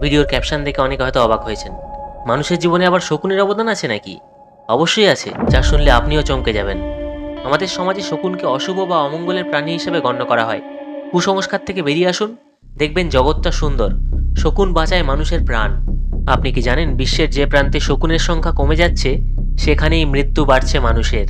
ভিডিওর ক্যাপশন দেখে অনেকে হয়তো অবাক হয়েছেন। মানুষের জীবনে আবার শকুনের অবদান আছে নাকি? অবশ্যই আছে, যা শুনলে আপনিও চমকে যাবেন। আমাদের সমাজে শকুনকে অশুভ বা অমঙ্গলের প্রাণী হিসেবে গণ্য করা হয়। কুসংস্কার থেকে বেরিয়ে আসুন, দেখবেন জগৎটা সুন্দর। শকুন বাঁচায় মানুষের প্রাণ। আপনি কি জানেন, বিশ্বের যে প্রান্তে শকুনের সংখ্যা কমে যাচ্ছে, সেখানেই মৃত্যু বাড়ছে মানুষের।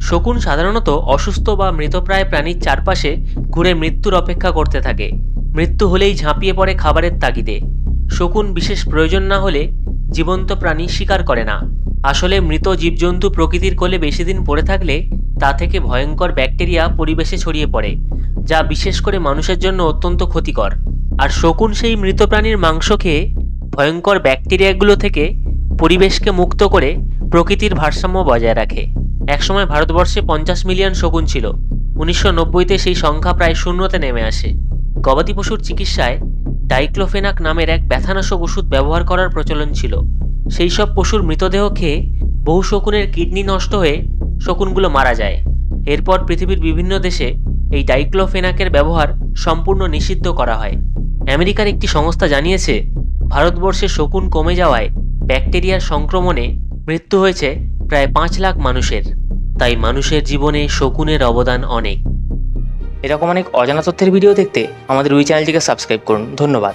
শকুন সাধারণত অসুস্থ বা মৃতপ্রায় প্রাণীর চারপাশে ঘুরে মৃত্যুর অপেক্ষা করতে থাকে। মৃত্যু হলেই ঝাঁপিয়ে পড়ে খাবারের তাগিদে। শকুন বিশেষ প্রয়োজন না হলে জীবন্ত প্রাণী শিকার করে না। আসলে মৃত জীবজন্তু প্রকৃতির কোলে বেশি দিন পড়ে থাকলে তা থেকে ভয়ঙ্কর ব্যাকটেরিয়া পরিবেশে ছড়িয়ে পড়ে, যা বিশেষ করে মানুষের জন্য অত্যন্ত ক্ষতিকর। আর শকুন সেই মৃত প্রাণীর মাংস খেয়ে ভয়ঙ্কর ব্যাকটেরিয়াগুলো থেকে পরিবেশকে মুক্ত করে প্রকৃতির ভারসাম্য বজায় রাখে। একসময় ভারতবর্ষে পঞ্চাশ মিলিয়ন শকুন ছিল। উনিশশো নব্বইতে সেই সংখ্যা প্রায় শূন্যতে নেমে আসে। গবাদি পশুর চিকিৎসায় ডাইক্লোফেনাক নামের এক ব্যথানাশক ওষুধ ব্যবহার করার প্রচলন ছিল। সেই সব পশুর মৃতদেহ খেয়ে বহু শকুনের কিডনি নষ্ট হয়ে শকুনগুলো মারা যায়। এরপর পৃথিবীর বিভিন্ন দেশে এই ডাইক্লোফেনাকের ব্যবহার সম্পূর্ণ নিষিদ্ধ করা হয়। আমেরিকার একটি সংস্থা জানিয়েছে, ভারতবর্ষে শকুন কমে যাওয়ায় ব্যাকটেরিয়ার সংক্রমণে মৃত্যু হয়েছে প্রায় পাঁচ লাখ মানুষের। তাই মানুষের জীবনে শকুনের অবদান অনেক। এরকম অনেক অজানা তথ্যের ভিডিও দেখতে আমাদের ওই চ্যানেলটিকে সাবস্ক্রাইব করুন। ধন্যবাদ।